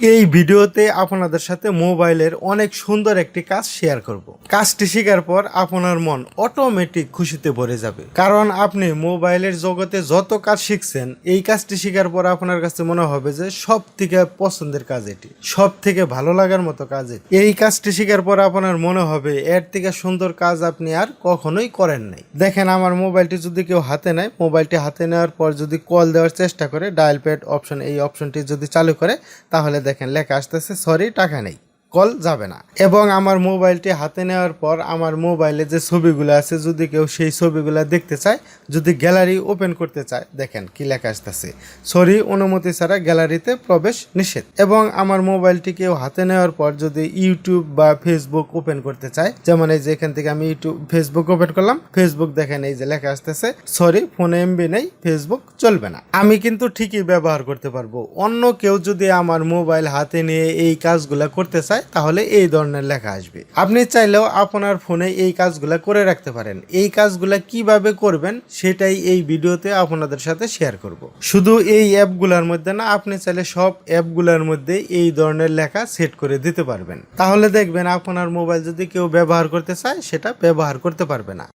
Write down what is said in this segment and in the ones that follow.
এই ভিডিওতে আপনাদের সাথে মোবাইলের অনেক সুন্দর একটি কাজ শেয়ার করব। কাজটি শেখার পর আপনার মন অটোমেটিক খুশিতে ভরে যাবে। কারণ আপনি মোবাইলের জগতে যত কাজ শিখছেন, এই কাজটি শেখার পর আপনার কাছে মনে হবে যে সব থেকে পছন্দের কাজ এটি সব থেকে ভালো লাগার মতো কাজ এটি। এই কাজটি শেখার পর আপনার মনে হবে এর থেকে সুন্দর কাজ আপনি আর কখনোই করেন নাই। দেখেন, আমার মোবাইলটি যদি কেউ হাতে নেয়, মোবাইলটি হাতে নেওয়ার পর যদি কল দেওয়ার চেষ্টা করে ডায়াল প্যাড অপশন এই অপশনটি যদি চালু করে, তাহলে দেখেন লেখা আসতেছে সরি টাকা নেই। কল যাবে না। এবং আমার মোবাইলটি হাতে নেওয়ার পর আমার মোবাইলে যে ছবিগুলো আছে, যদি কেউ সেই ছবিগুলো দেখতে চায়, যদি গ্যালারি ওপেন করতে চায়, দেখেন কি লেখা আসতেছে। সরি, অনুমতি ছাড়া গ্যালারিতে প্রবেশ নিষেধ। এবং আমার মোবাইলটি কেউ হাতে নেওয়ার পর যদি ইউটিউব বা ফেসবুক ওপেন করতে চায়, যেমন এই যে এখান থেকে আমি ইউটিউব, ফেসবুক ওপেন করলাম, ফেসবুক দেখেন এই যে লেখা আসতেছে, সরি, ফোনে এমবি নেই, ফেসবুক চলবে না। আমি কিন্তু ঠিকই ব্যবহার করতে পারব। অন্য কেউ যদি আমার মোবাইল হাতে নিয়ে এই কাজগুলো করতে চায় তাহলে এই ধরনের লেখা আসবে। আপনি চাইলেও আপনার ফোনে এই কাজগুলা করে রাখতে পারেন। এই কাজগুলা কীভাবে করবেন সেটাই এই ভিডিওতে আপনাদের সাথে শেয়ার করব। শুধু এই অ্যাপগুলোর মধ্যে না, আপনি চাইলে সব অ্যাপগুলোর মধ্যে এই ধরনের লেখা সেট করে দিতে পারবেন। তাহলে দেখবেন আপনার মোবাইল যদি কেউ ব্যবহার করতে চায়, সেটা ব্যবহার করতে পারবে না।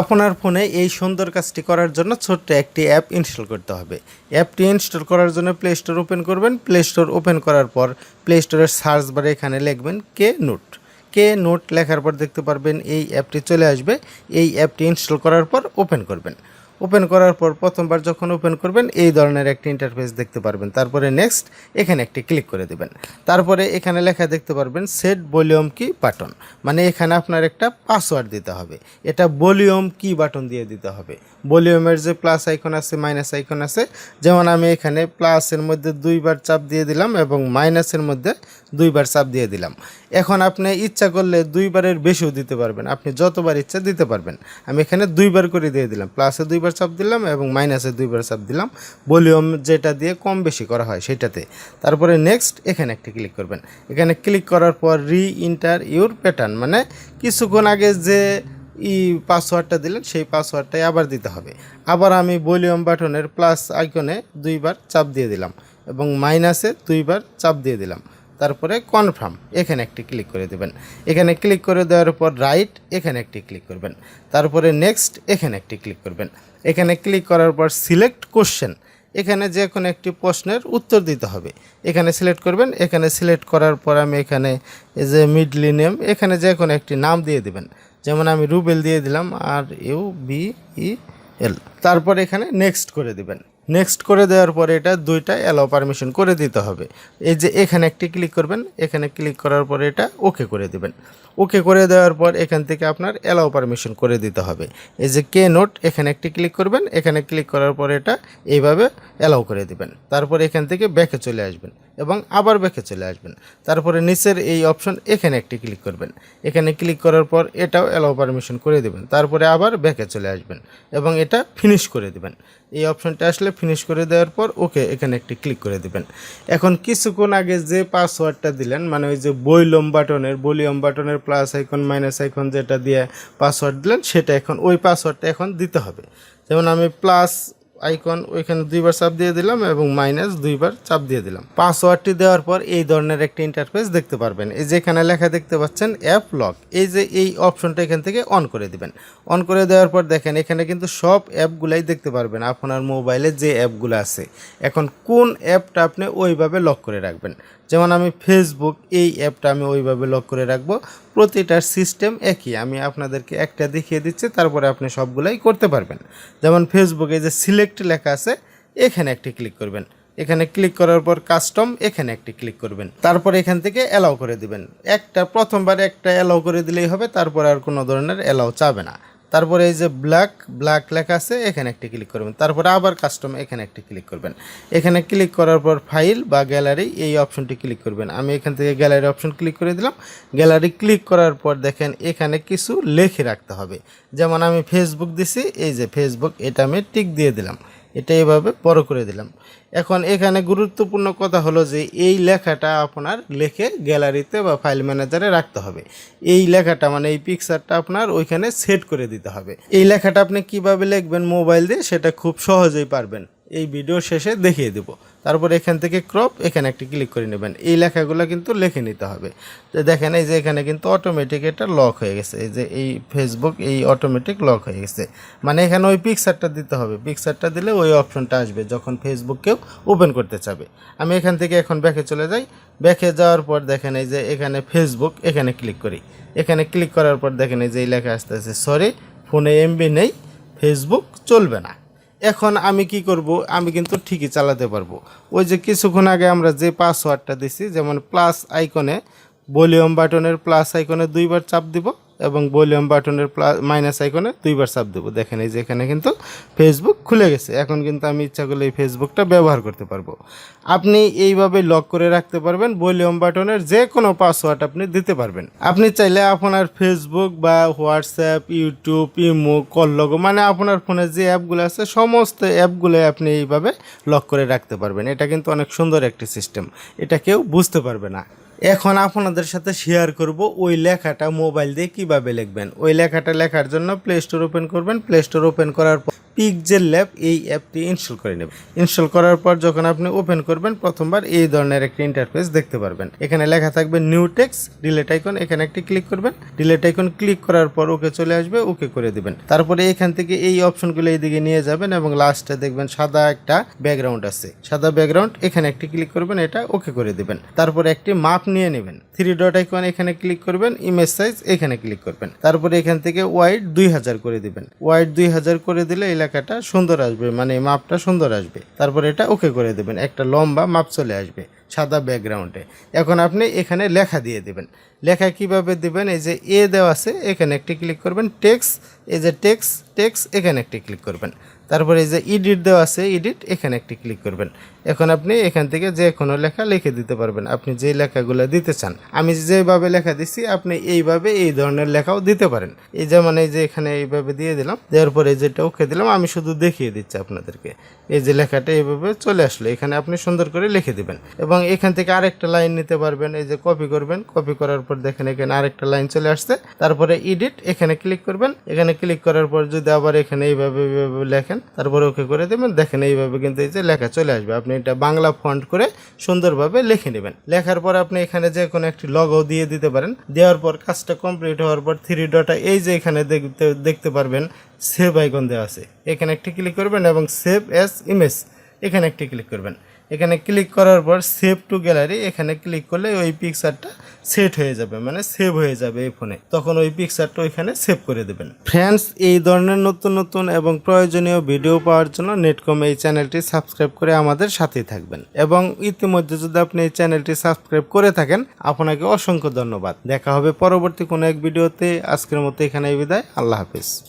আপনার ফোনে এই সুন্দর কাজটি করার জন্য ছোট্ট একটি অ্যাপ ইনস্টল করতে হবে। অ্যাপটি ইনস্টল করার জন্য প্লে স্টোর ওপেন করবেন। প্লে স্টোর ওপেন করার পর প্লে স্টোরের সার্চ বারে এখানে লিখবেন কে নোট কে নোট লেখার পর দেখতে পারবেন এই অ্যাপটি চলে আসবে। এই অ্যাপটি ইনস্টল করার পর ওপেন করবেন। ওপেন করার পর প্রথমবার যখন ওপেন করবেন, এই ধরনের একটি ইন্টারফেস দেখতে পারবেন। তারপরে নেক্সট এখানে একটি ক্লিক করে দেবেন। তারপরে এখানে লেখা দেখতে পারবেন সেট ভলিউম কি বাটন মানে এখানে আপনার একটা পাসওয়ার্ড দিতে হবে। এটা ভলিউম কি বাটন দিয়ে দিতে হবে। ভলিউমের যে প্লাস আইকন আছে মাইনাস আইকন আছে, যেমন আমি এখানে প্লাসের মধ্যে দুইবার চাপ দিয়ে দিলাম এবং মাইনাসের মধ্যে দুইবার চাপ দিয়ে দিলাম। এখন আপনি ইচ্ছা করলে দুইবারের বেশিও দিতে পারবেন। আপনি যতবার ইচ্ছা দিতে পারবেন। আমি এখানে দুইবার করে দিয়ে দিলাম। প্লাসে দুইবার চাপ দিলাম এবং মাইনাসে দুইবার চাপ দিলাম। ভলিউম যেটা দিয়ে কম বেশি করা হয় সেটাতে। তারপরে নেক্সট এখানে একটি ক্লিক করবেন। এখানে ক্লিক করার পর রি ইন্টার ইউর প্যাটার্ন মানে কিছুক্ষণ আগে যে ই পাসওয়ার্ডটা দিলেন সেই পাসওয়ার্ডটাই আবার দিতে হবে। আবার আমি ভলিউম বাটনের প্লাস আইকনে দুইবার চাপ দিয়ে দিলাম এবং মাইনাসে দুইবার চাপ দিয়ে দিলাম। তারপরে কনফার্ম এখানে একটি ক্লিক করে দেবেন। এখানে ক্লিক করে দেওয়ার পর রাইট এখানে একটি ক্লিক করবেন। তারপরে নেক্সট এখানে একটি ক্লিক করবেন। এখানে ক্লিক করার পর সিলেক্ট কোশ্চেন এখানে যে কোনো একটি প্রশ্নের উত্তর দিতে হবে। এখানে সিলেক্ট করবেন, এখানে সিলেক্ট করার পর আমি এখানে যে মিডলি নেম এখানে যে কোনো একটি নাম দিয়ে দেবেন। যেমন আমি রুবেল দিয়ে দিলাম আর ইউ বি ই এল তারপর এখানে নেক্সট করে দিবেন। নেক্সট করে দেওয়ার পরে এটা দুইটা অ্যালাও পারমিশন করে দিতে হবে। এই যে এখানে একটি ক্লিক করবেন, এখানে ক্লিক করার পরে এটা ওকে করে দিবেন। ওকে করে দেওয়ার পর এখান থেকে আপনার অ্যালাও পারমিশন করে দিতে হবে। এই যে কে নোট এখানে একটি ক্লিক করবেন, এখানে ক্লিক করার পর এটা এইভাবে অ্যালাউ করে দিবেন। তারপর এখান থেকে ব্যাকে চলে আসবেন এবং আবার ব্যাকে চলে আসবেন। তারপরে নিচের এই অপশন এখানে একটি ক্লিক করবেন। এখানে ক্লিক করার পর এটাও অ্যালাও পারমিশন করে দেবেন। তারপরে আবার ব্যাকে চলে আসবেন এবং এটা ফিনিশ করে দেবেন। এই অপশনটা আসলে ফিনিশ করে দেওয়ার পর ওকে এখানে একটি ক্লিক করে দেবেন। এখন কিছুক্ষণ আগে যে পাসওয়ার্ডটা দিলেন মানে ওই যে বইলম বাটনের বলিয়ম বাটনের প্লাস আইকন মাইনাস আইকন যেটা দিয়ে পাসওয়ার্ড দিলেন, সেটা এখন, ওই পাসওয়ার্ডটা এখন দিতে হবে। যেমন আমি প্লাস আইকন, ওইখানে দুইবার চাপ দিয়ে দিলাম এবং মাইনাস দুইবার চাপ দিয়ে দিলাম। পাসওয়ার্ডটি দেওয়ার পর এই ধরনের একটি ইন্টারফেস দেখতে পারবেন। এই যে এখানে লেখা দেখতে পাচ্ছেন অ্যাপ লক এই যে এই অপশনটা এখান থেকে অন করে দিবেন। অন করে দেওয়ার পর দেখেন, এখানে কিন্তু সব অ্যাপগুলাই দেখতে পারবেন। আপনার মোবাইলে যে অ্যাপগুলো আছে, এখন কোন অ্যাপটা আপনি ওইভাবে লক করে রাখবেন? যেমন আমি ফেসবুক এই অ্যাপটা আমি ওইভাবে লক করে রাখব। প্রতিটার সিস্টেম একই। আমি আপনাদেরকে একটা দেখিয়ে দিচ্ছি, তারপরে আপনি সবগুলাই করতে পারবেন। যেমন ফেসবুকে যে সিলেক্ট লেখা আছে, এখানে একটি ক্লিক করবেন। এখানে ক্লিক করার পর কাস্টম এখানে একটি ক্লিক করবেন। তারপর এখান থেকে অ্যালাউ করে দিবেন। একটা, প্রথমবার একটা অ্যালাউ করে দিলেই হবে, তারপর আর কোনো ধরনের অ্যালাউ চাবে না। তারপরে এই যে ব্ল্যাক ব্ল্যাক লেখা আছে, এখানে একটি ক্লিক করবেন। তারপরে আবার কাস্টম এখানে একটি ক্লিক করবেন। এখানে ক্লিক করার পর ফাইল বা গ্যালারি এই অপশনটি ক্লিক করবেন। আমি এখান থেকে গ্যালারি অপশন ক্লিক করে দিলাম। গ্যালারি ক্লিক করার পর দেখেন এখানে কিছু লেখে রাখতে হবে। যেমন আমি ফেসবুক দিছি, এই যে ফেসবুক এটা আমি টিক দিয়ে দিলাম। এটা এভাবে বড় করে দিলাম। এখন এখানে গুরুত্বপূর্ণ কথা হলো যে এই লেখাটা আপনার লেখে গ্যালারিতে বা ফাইল ম্যানেজারে রাখতে হবে। এই লেখাটা মানে এই পিকচারটা আপনার ওইখানে সেট করে দিতে হবে। এই লেখাটা আপনি কীভাবে লিখবেন মোবাইল দিয়ে সেটা খুব সহজেই পারবেন। এই ভিডিও শেষে দেখিয়ে দেব। তারপর এখান থেকে ক্রপ এখানে একটি ক্লিক করে নেবেন। এই লেখাগুলো কিন্তু লিখে নিতে হবে। তো দেখেন, এই যে এখানে কিন্তু অটোমেটিক এটা লক হয়ে গেছে। এই যে এই ফেসবুক এই অটোমেটিক লক হয়ে গেছে। মানে এখানে ওই পিকচারটা দিতে হবে। পিকচারটা দিলে ওই অপশনটা আসবে, যখন ফেসবুক কেউ ওপেন করতে চাবে। আমি এখান থেকে এখন ব্যাকে চলে যাই। ব্যাকে যাওয়ার পর দেখেন, এই যে এখানে ফেসবুক এখানে ক্লিক করি। এখানে ক্লিক করার পর দেখেন, এই যে এই লেখা আসতে আছে সরি ফোনে এমবি নেই ফেসবুক চলবে না। এখন আমি কি করব? আমি কিন্তু ঠিকই চালাতে পারব। ওই যে কিছুক্ষণ আগে আমরা যে পাসওয়ার্ডটা দিছি, যেমন প্লাস আইকনে ভলিউম বাটনের প্লাস আইকনে দুইবার চাপ দিব। এবং ভলিউম বাটনের প্লাস মাইনাস আইকনে দুইবার চাপ দেবো। দেখেন এই যে এখানে কিন্তু ফেসবুক খুলে গেছে। এখন কিন্তু আমি ইচ্ছা করলে এই ফেসবুকটা ব্যবহার করতে পারব। আপনি এইভাবে লক করে রাখতে পারবেন, ভলিউম বাটনের যে কোনো পাসওয়ার্ড আপনি দিতে পারবেন। আপনি চাইলে আপনার ফেসবুক বা হোয়াটসঅ্যাপ ইউটিউব ইমো কললগো মানে আপনার ফোনে যে অ্যাপগুলো আছে, সমস্ত অ্যাপগুলো আপনি এইভাবে লক করে রাখতে পারবেন। এটা কিন্তু অনেক সুন্দর একটি সিস্টেম এটা কেউ বুঝতে পারবে না। এখন আপনাদের সাথে শেয়ার করব ওই লেখাটা মোবাইল দিয়ে কীভাবে লিখবেন। ওই লেখাটা লেখার জন্য প্লে স্টোর ওপেন করবেন। প্লে স্টোর ওপেন করার পর পিকজেল ল্যাব এই অ্যাপটি ইনস্টল করে নেবেন। ইনস্টল করার পর যখন আপনি ওপেন করবেন, প্রথমবার এই ধরনের একটি ইন্টারফেস দেখতে পারবেন। এখানে লেখা থাকবে নিউ টেক্স ডিলেট আইকন এখানে একটি ক্লিক করবেন। ডিলেট আইকন ক্লিক করার পর ওকে চলে আসবে, ওকে করে দিবেন। তারপরে এখান থেকে এই অপশনগুলো এইদিকে নিয়ে যাবেন এবং লাস্টে দেখবেন সাদা একটা ব্যাকগ্রাউন্ড আছে। সাদা ব্যাকগ্রাউন্ড এখানে একটি ক্লিক করবেন, এটা ওকে করে দিবেন। তারপরে একটি মাপ নিয়ে নেবেন। থ্রি ডট আইকন এখানে ক্লিক করবেন। ইমেজ সাইজ এখানে ক্লিক করবেন। তারপরে এখান থেকে ওয়াইড দুই হাজার করে দিবেন। ওয়াইড দুই হাজার করে দিলে এলাকাটা সুন্দর আসবে মানে মাপটা সুন্দর আসবে। তারপর এটা ওকে করে দেবেন। একটা লম্বা মাপ চলে আসবে সাদা ব্যাকগ্রাউন্ডে এখন আপনি এখানে লেখা দিয়ে দেবেন। লেখা কীভাবে দেবেন? এই যে এ দেওয়া আছে, এখানে একটি ক্লিক করবেন। টেক্স এই যে টেক্স টেক্স এখানে একটি ক্লিক করবেন। তারপরে এই যে ইডিট দেওয়া আছে ইডিট এখানে একটি ক্লিক করবেন। এখন আপনি এখান থেকে যে কোনো লেখা লিখে দিতে পারবেন। আপনি যে লেখাগুলো দিতে চান, আমি যেভাবে লেখা দিচ্ছি আপনি এইভাবে এই ধরনের লেখাও দিতে পারেন। এই যেমন এই যে এখানে এইভাবে দিয়ে দিলাম, দেওয়ার পরে যেটা ওকে দিলাম, আমি শুধু দেখিয়ে দিচ্ছি আপনাদেরকে। এই যে লেখাটা এইভাবে চলে আসলো, এখানে আপনি সুন্দর করে লিখে দিবেন। এবং এখান থেকে আরেকটা লাইন নিতে পারবেন, এই যে কপি করবেন। কপি করার পর দেখেন এখানে আরেকটা লাইন চলে আসছে। তারপরে এডিট এখানে ক্লিক করবেন। এখানে ক্লিক করার পর যদি আবার এখানে এইভাবে লেখেন তারপরে ওকে করে দেবেন। দেখেন এইভাবে কিন্তু এই যে লেখা চলে আসবে। আপনি এটা বাংলা ফন্ট করে সুন্দরভাবে লিখে নেবেন। লেখার পর আপনি এখানে যে কোনো একটি লগও দিয়ে দিতে পারেন। দেওয়ার পর কাজটা কমপ্লিট হওয়ার পর থ্রি ডটা এই যে এখানে দেখতে দেখতে পারবেন সেভ আইকন দেওয়া আছে। এখানে একটি ক্লিক করবেন এবং সেভ অ্যাজ ইমেজ এখানে একটি ক্লিক করবেন। এখানে ক্লিক করার পর সেভ টু গ্যালারি এখানে ক্লিক করলে ওই পিকচারটা সেট হয়ে যাবে মানে সেভ হয়ে যাবে এই ফোনে তখন ওই পিকচারটা ওইখানে সেভ করে দেবেন। ফ্রেন্ডস এই ধরনের নতুন নতুন এবং প্রয়োজনীয় ভিডিও পাওয়ার জন্য নেটকম এই চ্যানেলটি সাবস্ক্রাইব করে আমাদের সাথেই থাকবেন। এবং ইতিমধ্যে যদি আপনি এই চ্যানেলটি সাবস্ক্রাইব করে থাকেন, আপনাকে অসংখ্য ধন্যবাদ। দেখা হবে পরবর্তী কোনো এক ভিডিওতে আজকের মতো এখানে বিদায়। আল্লাহ হাফিজ।